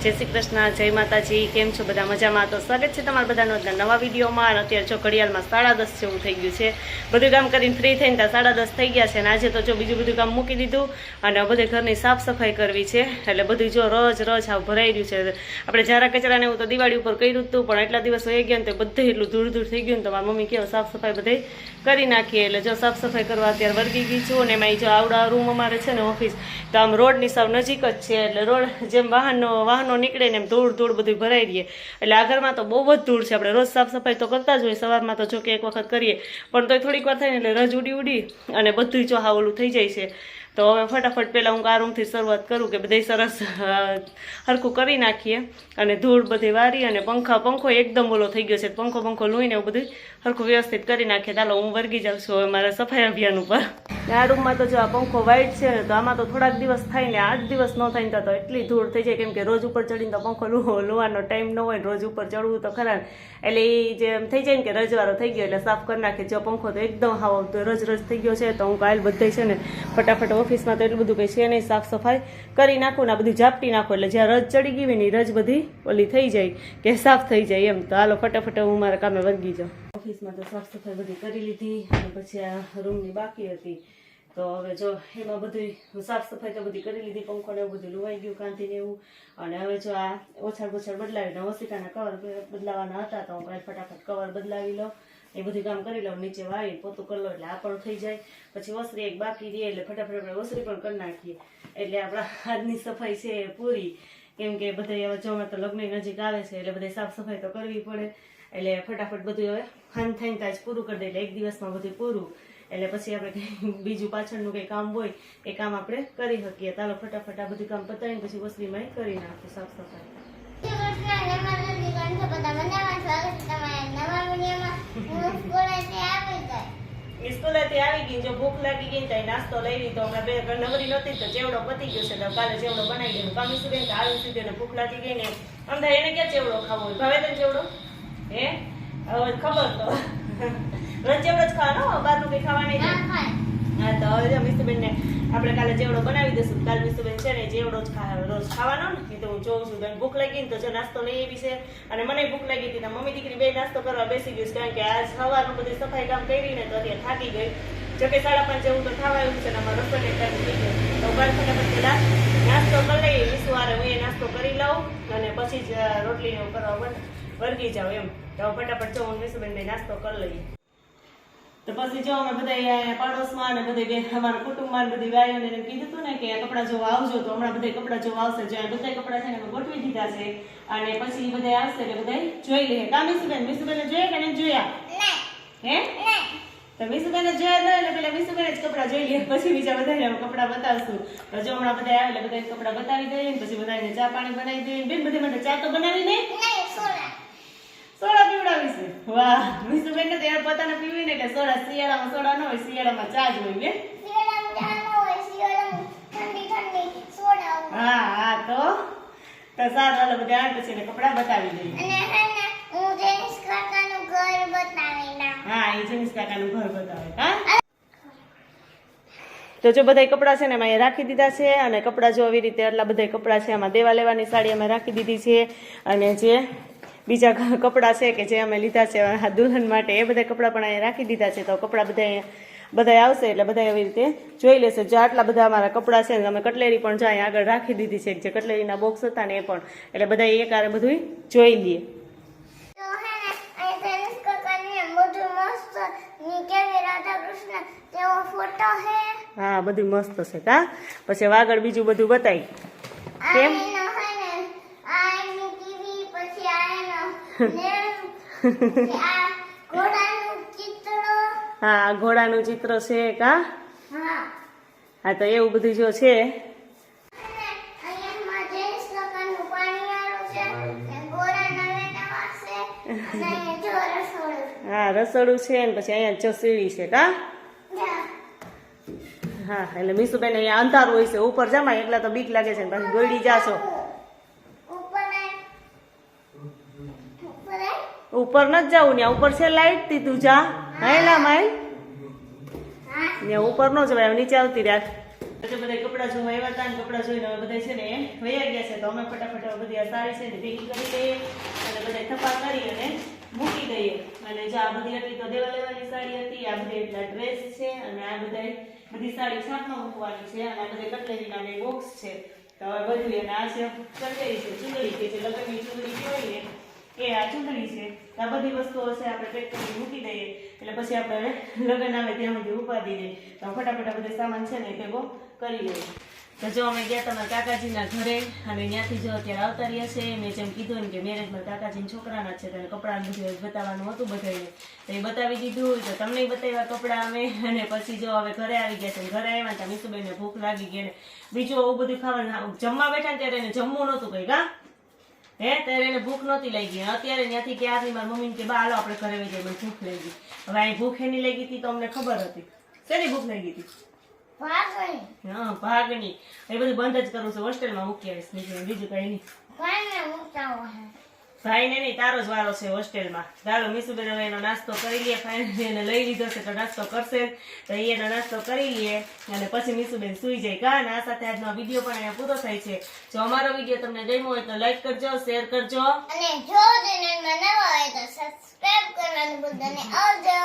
જય શ્રી કૃષ્ણ, જય માતાજી, કેમ છો બધા મજામાં? તો સ્વાગત છે તમારા બધાનો આજના નવા વિડીયોમાં. અને અત્યારે જો ઘડિયાળમાં સાડા દસ જેવું થઈ ગયું છે. બધું કામ કરીને ફ્રી થઈને ત્યાં સાડા દસ થઈ ગયા છે. અને આજે તો જો બીજું બધું કામ મૂકી દીધું અને બધે ઘરની સાફ સફાઈ કરવી છે. એટલે બધું જો રોજ રોજ આવ ભરાઈ રહ્યું છે. આપણે જારા કચરાને એવું તો દિવાળી ઉપર કર્યું હતું પણ એટલા દિવસ હોઈ ગયા ને તો બધે એટલું ધૂળ ધૂળ થઈ ગયું ને તો મમ્મી કહેવાય સાફ સફાઈ બધે કરી નાખીએ. એટલે જો સાફ સફાઈ કરવા અત્યારે વર્ગી ગઈ છું અને એમાં જો આવડા રૂમ અમારે છે ને ઓફિસ તો આમ રોડની સાવ નજીક જ છે. એટલે રોડ જેમ વાહનનો, વાહનો નીકળે ને એમ ધૂળ ધૂળ બધું ભરાઈ રહીએ. એટલે આ ઘરમાં તો બહુ જ ધૂળ છે, આપણે રોજ સાફ સફાઈ તો કરતા જ હોય સવારમાં તો જો કે એક વખત કરીએ, પણ તોય થોડીક વાર થાય ને એટલે રજ ઉડી ઉડી અને બધું ચોહા ઓલું થઈ જાય છે. તો હવે ફટાફટ પહેલાં હું આ શરૂઆત કરું કે બધે સરસ હરખું કરી નાખીએ. અને ધૂળ બધી વારી અને પંખા, પંખો એકદમ ઓલો થઈ ગયો છે. પંખો પંખો લૂઈને એવું બધું હરખું વ્યવસ્થિત કરી નાખીએ. ચાલો, હું વર્ગી જાઉં છું હવે મારા સફાઈ અભિયાન ઉપર. આ રૂમમાં તો જો આ પંખો વાઈટ છે ને તો આમાં તો થોડાક દિવસ થાય ને આઠ દિવસ ન થાય ને તો એટલી ધૂળ થઈ જાય. કેમ કે રોજ ઉપર ચડીને તો પંખો લુવો લોવાનો ટાઈમ ન હોય રોજ ઉપર ચડવું તો ખરા એટલે એ જે થઈ જાય ને કે રજવારો થઈ ગયો એટલે સાફ કરી નાખે જો પંખો તો એકદમ હાવ તો રજ રજ થઈ ગયો છે, તો હું કાલ બધે છે ને ફટાફટ ઓફિસમાં તો એટલું બધું કંઈ છે નહીં, સાફ સફાઈ કરી નાખું ને આ બધું ઝાપટી નાખું. એટલે જ્યાં રજ ચડી ગઈ એની રજ બધી ઓલી થઈ જાય કે સાફ થઈ જાય એમ. તો હાલો ફટાફટ હું મારા કામે વર્ગી જાઉં. ઓફિસમાં તો સાફ સફાઈ બધી કરી લીધી અને પછી આ રૂમની બાકી હતી. તો હવે જો એમાં બધું સાફ સફાઈ તો બધી કરી લીધી, પંખો ને એવું બધું લુવાઈ ગયું કાંતિને એવું. અને હવે જો આ ઓછાડ બોછાડ બદલાવીને ઓસિકાના કવર બદલાવાના હતા તો હું ફટાફટ કવર બદલાવી લઉં. એ બધું કામ કરી લઉં નીચે વાળી, પોતું કરી લઉં એટલે આ પણ થઈ જાય. પછી ઓસરી એક બાકી રહે, એટલે ફટાફટ આપણે ઓસરી પણ કરી નાખીએ. એટલે આપણા હાથની સફાઈ છે પૂરી. કેમ કે બધા હવે જો તો લગ્ન નજીક આવે છે, એટલે બધી સાફ સફાઈ તો કરવી પડે. એટલે ફટાફટ બધું હવે હાન થઈને ત્યાં પૂરું કરી દે, એટલે એક દિવસમાં બધું પૂરું. એટલે પછી આપણે બીજું પાછળનું કંઈ કામ હોય, એ કામ આપણે કરી શકીએ. ચાલો ફટાફટ આ બધું કામ પતાવીને પછી વસરીમાં કરી નાખીએ સાફ સફાઈ. આવી ગઈ, જો ભૂખ લાગી ગઈ નાસ્તો લઈ લીધો. હમણાં નવરી નહોતી તો ચેવડો પતી ગયો છે. તો કાલે ચેવડો બનાવી દીધો કામી સુધી કે આવી સુધી ને ભૂખ લાગી ગઈ ને અમદાવાદ એને ક્યાં ચેવડો ખાવો હોય? ભાવે તને ચેવડો? હે? હવે ખબર તો. રોજ ચેવડો જ ખાવાનો? બહારનું જાય. હા તો હવે જો મિસ્તુબેનને આપણે કાલે જેવડો બનાવી દઈશું કાલે મિસ્તુબેન છે ને જેવડો જ રોજ ખાવાનો ને તો હું જોઉં છું ભૂખ લાગી ને તો જો નાસ્તો લઈ આવી છે. અને મને ભૂખ લાગી હતી મમ્મી દીકરી બે નાસ્તો કરવા બેસી ગયું કારણ કે આજ સવારનું બધી સફાઈ કામ કરી ને તો અત્યારે થાકી ગઈ. જોકે સાડા પાંચ જેવું તો થવા આવ્યું છે ને અમારો રસોઈ ટાઈમ થઈ ગયો. તો બાર ફટાફટ પેલા નાસ્તો કરી લઈએ. વિસુ વારે હું એ નાસ્તો કરી લઉં અને પછી જ રોટલી ને એવું કરવા વર્ગી જાઉં એમ. તો ફટાફટ જો હું વિસુબેન બે નાસ્તો કરી લઈએ. તો પછી જો અમે બધા પાડોશમાં અને બધે અમારા કુટુંબમાં ને બધી વાયોને એમ કીધું હતું ને કે કપડાં જોવા આવજો તો હમણાં બધા કપડાં જોવા આવશે જો બધા કપડાં છે ને અમે ગોઠવી દીધા છે. અને પછી બધા આવશે એટલે બધા જોઈ લઈએ કા મિસુબેન? મિસુબેન જોયા કે નહીં જોયા? હે? તો મીસુબેને જોયા ન એટલે પેલા મીસુબેને જ કપડાં જોઈ લે. પછી બીજા બધાને કપડાં બતાવશું. તો જો હમણાં બધા આવે એટલે બધા કપડાં બતાવી દઈએ ને પછી બધાને ચા પાણી બનાવી દઈએ બેન બધી માટે ચા તો બનાવી નહીં સોડા. પીવડાવી પીવડાવીશું વાહ મીસુબેન ને તો પોતાને પીવી ને એટલે સોડા શિયાળામાં સોડા ન હોય શિયાળામાં ચા જ હોય હા હા તો? તો સારું હાલો બધા કપડાં બતાવી દઈએ. હા એ જમીશ કાકાનું ઘર બતાવે હા? તો જો બધા કપડાં છે ને એમાં રાખી દીધા છે અને કપડાં જો આવી રીતે આટલા બધા કપડાં છે એમાં દેવા લેવાની સાડી અમે રાખી દીધી છે અને જે બીજા કપડાં છે કે જે અમે લીધા છે આ દુલ્હન માટે એ બધા કપડાં પણ અહીંયા રાખી દીધા છે. તો કપડાં બધા અહીંયા બધા આવશે એટલે બધા એવી રીતે જોઈ લેશે. જો આટલા બધા અમારા કપડાં છે ને અમે કટલેરી પણ જાય આગળ રાખી દીધી છે. જે કટલેરીના બોક્સ હતા ને એ પણ. એટલે બધા એક આરે બધું જોઈ લઈએ. હા બધું મસ્ત છે કા? પછી આગળ બીજું બધું બતાવી કેમ? આયનો હે ને આયની ટીવી પછી આયનો નેમ પછી આ ઘોડાનું ચિત્ર હા, ઘોડાનું ચિત્ર છે કા હા? તો એવું બધું જો છે. હા, રસોડું છે ને પછી અહીંયા જો છે, કા? હા, એટલે મીસુબેન અહીંયા અંધારું હોય છે. ઉપર જમાય એટલે તો બીક લાગે છે પાછી દોડી જાશો ઉપર આય. ઉપર આય. ઉપર નથી જવું ત્યાં ઉપર છે લાઈટ તી તું જા હેલા હા ત્યાં ઉપર નો જવાય નીચે આવતી રાખ બધા કપડાં જોવા આવ્યા હતા ને કપડાં જોઈને હવે બધા છે ને વયા ગયા છે, તો અમે ફટાફટ બધી સાડી છે ને કરી દઈએ અને બધા થપા કરી અને મૂકી દઈએ. અને જો બધી હતી તો દેવા લેવાની સાડી હતી, આ બધી ડ્રેસ છે અને આ બધા બધી સાડી છાપમાં મૂકવાની છે અને આ બધા કટલેરીના બે બોક્સ છે. તો હવે બધું એને આ છે કટલેરી છે, ચૂંદડી છે લગ્નની ચૂંદડી કહેવાય ને, એ આ ચૂંદડી છે. આ બધી વસ્તુઓ છે આપણે પેક કરી મૂકી દઈએ, એટલે પછી આપણે લગ્ન આવે ત્યાં સુધી ઉપાડી દઈએ. તો ફટાફટ આ બધો સામાન છે ને ભેગો કરી લઈએ. તો જો અમે ગયા તમારા કાકાજીના ઘરે, અને ત્યાંથી જો અત્યારે આવતા રહ્યા છે, મેં જેમ કીધું ને કે મેરેજમાં કાકાજીના છોકરાના છે તેને કપડાં બધું બતાવવાનું હતું બધાને તો એ બતાવી દીધું તો તમને બતાવ્યા કપડાં અમે, અને પછી જો હવે ઘરે આવી ગયા છે, ઘરે આવ્યા ત્યાં મીસુબેનને ભૂખ લાગી ગઈ ને. બીજું આવું બધું ખાવાનું જમવા બેઠા ત્યારે એને જમવું નહોતું કંઈક કા હે ત્યારે એને ભૂખ નહોતી લાગી. અત્યારે ત્યાંથી કે આથી મારી મમ્મીને કે બા હાલો આપણે ઘરે વહી જઈએ ભૂખ લઈ ગઈ હવે અહીં ભૂખ એની લાગી હતી તો અમને ખબર હતી. શેની ભૂખ લાગી હતી? હા ભાગની એ બધું બંધ જ કરું છું. હોસ્ટેલમાં મૂકી આવીશ. બીજું કઈ નહીં. ભાઈને નહીં, તારો જ વારો છે હોસ્ટેલમાં. ચાલો મીસુબેન હવે એનો નાસ્તો કરી લઈએ ફાઇનલી એને લઈ લીધો છે તો નાસ્તો કરશે. તો એ એનો નાસ્તો કરી લઈએ અને પછી મીસુબેન સુઈ જાય. કા અને આ સાથે આજનો વીડિયો પણ અહીંયા પૂરો થાય છે. જો અમારો વીડિયો તમને ગમ્યો હોય તો લાઈક કરજો શેર કરજો. અને જો ચેનલમાં નવા હોય તો સબસ્ક્રાઇબ કરવાનું ભૂલતા નહીં. આવજો.